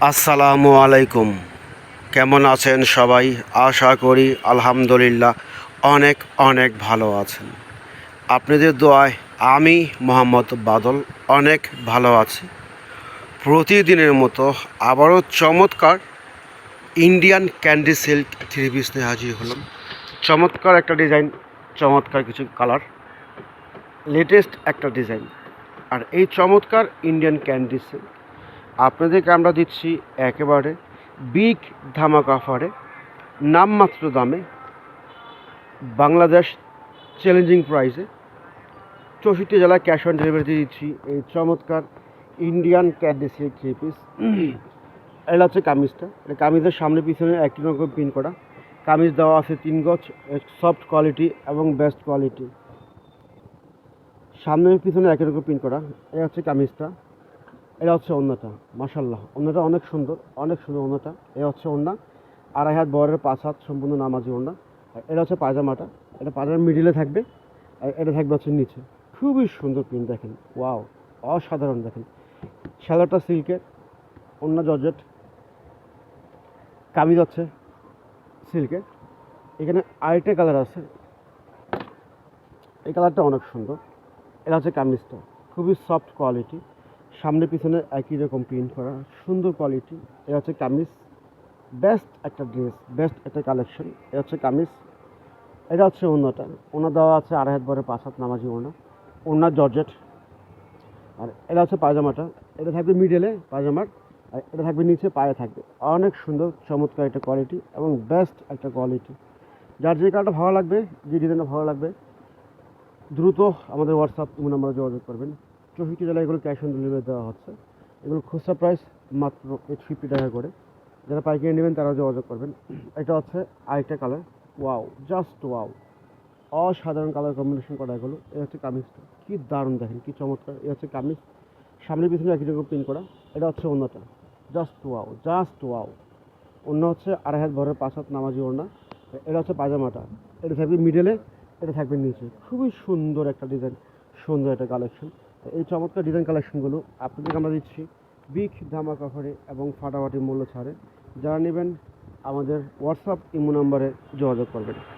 আসসালামু আলাইকুম। কেমন আছেন সবাই? আশা করি আলহামদুলিল্লাহ অনেক অনেক ভালো আছেন। আপনাদের দোয়ায় আমি মোহাম্মদ বাদল অনেক ভালো আছি। প্রতিদিনের মতো আবারও চমৎকার Indian candy silk three piece নিয়ে হাজির হলাম। চমৎকার একটা ডিজাইন, চমৎকার কিছু কালার লেটেস্ট একটা ডিজাইন। আর এই চমৎকার ইন্ডিয়ান ক্যান্ডি সিল্ক আপনাদেরকে আমরা দিচ্ছি একেবারে বিগ ধামাকা অফারে নামমাত্র দামে, বাংলাদেশ চ্যালেঞ্জিং প্রাইসে চৌষট্টি জেলায় ক্যাশ অন ডেলিভারিতে দিচ্ছি। এই চমৎকার Indian candy silk three piece এটা হচ্ছে কামিজটা। এটা কামিজের সামনে পিছনে একটি রকম পিন করা। কামিজ দেওয়া আছে তিন গজ সফট কোয়ালিটি এবং বেস্ট কোয়ালিটি সামনে পিছনে একই রকম পিন করা। এটা হচ্ছে কামিজটা। এটা হচ্ছে অন্যটা মাসাল্লাহ অন্যটা অনেক সুন্দর অনেক সুন্দর অন্যটা এ হচ্ছে অন্য আড়াই হাত বরের পাঁচ হাত সম্পূর্ণ নামাজি অন্য এটা হচ্ছে পায়জামাটা, এটা পায়জামার মিডিলে থাকবে, আর এটা থাকবে হচ্ছে নিচে। খুবই সুন্দর প্রিন্ট দেখেন, ওয়াও, অসাধারণ দেখেন। শ্যালোটা সিল্কের অন্য জর্জেট, কামিজ হচ্ছে সিল্কের। এখানে আরেকটা কালার আছে, এই কালারটা অনেক সুন্দর। এটা হচ্ছে কামিজটা, খুবই সফট কোয়ালিটি সামনে পিছনে একই রকম প্রিন্ট করা, সুন্দর কোয়ালিটি এটা হচ্ছে কামিজ। বেস্ট একটা ড্রেস বেস্ট একটা কালেকশন এটা হচ্ছে কামিজ। এটা হচ্ছে অন্যটা ওনা দেওয়া আছে আড়াই হাত বরে পাঁচ হাত নামাজি ওনা ওনার জর্জেট। আর এটা হচ্ছে পায়জামাটা। এটা থাকবে মিডলে পায়জামার আর এটা থাকবে নিচে পায়ে থাকবে। অনেক সুন্দর, চমৎকার একটা কোয়ালিটি এবং বেস্ট একটা কোয়ালিটি যার যে কালারটা ভালো লাগবে, যে ডিজাইনটা ভালো লাগবে, দ্রুত আমাদের হোয়াটসঅ্যাপ নম্বরে যোগাযোগ করবেন। চৌষট্টি জেলায় এগুলো ক্যাশ অন ডেলিভারি দেওয়া হচ্ছে। এগুলো খুচরা প্রাইস মাত্র এইট ফিফটি টাকা করে। যারা পাইকারি নেবেন তারা যোগাযোগ করবেন। এটা হচ্ছে আরেকটা কালার ওয়াও জাস্ট ওয়াও অসাধারণ কালার কম্বিনেশন করা এগুলো। এটা হচ্ছে কামিজটা কি দারুণ দেখেন, কি চমৎকার। এটা হচ্ছে কামিজ। সামনে পিছনে একই রকম প্রিন্ট করা। এটা হচ্ছে অন্যটা। জাস্ট ওয়াও জাস্ট ওয়াও অন্য হচ্ছে আড়াই হাত ভরের পাঁচ হাত নামাজি ওড়না। এটা হচ্ছে পায়জামাটা। এটা থাকবে মিডলে এটা থাকবে নিচে। খুবই সুন্দর একটা ডিজাইন সুন্দর একটা কালেকশন এই চমৎকার ডিজাইন কালেকশনগুলো আপনাদেরকে আমরা দিচ্ছি। বিগ ধামাক অফারে এবং ফাটাফাটি মূল্য ছাড়ে। যারা নেবেন আমাদের হোয়াটসঅ্যাপ ইমো নাম্বারে যোগাযোগ করবেন।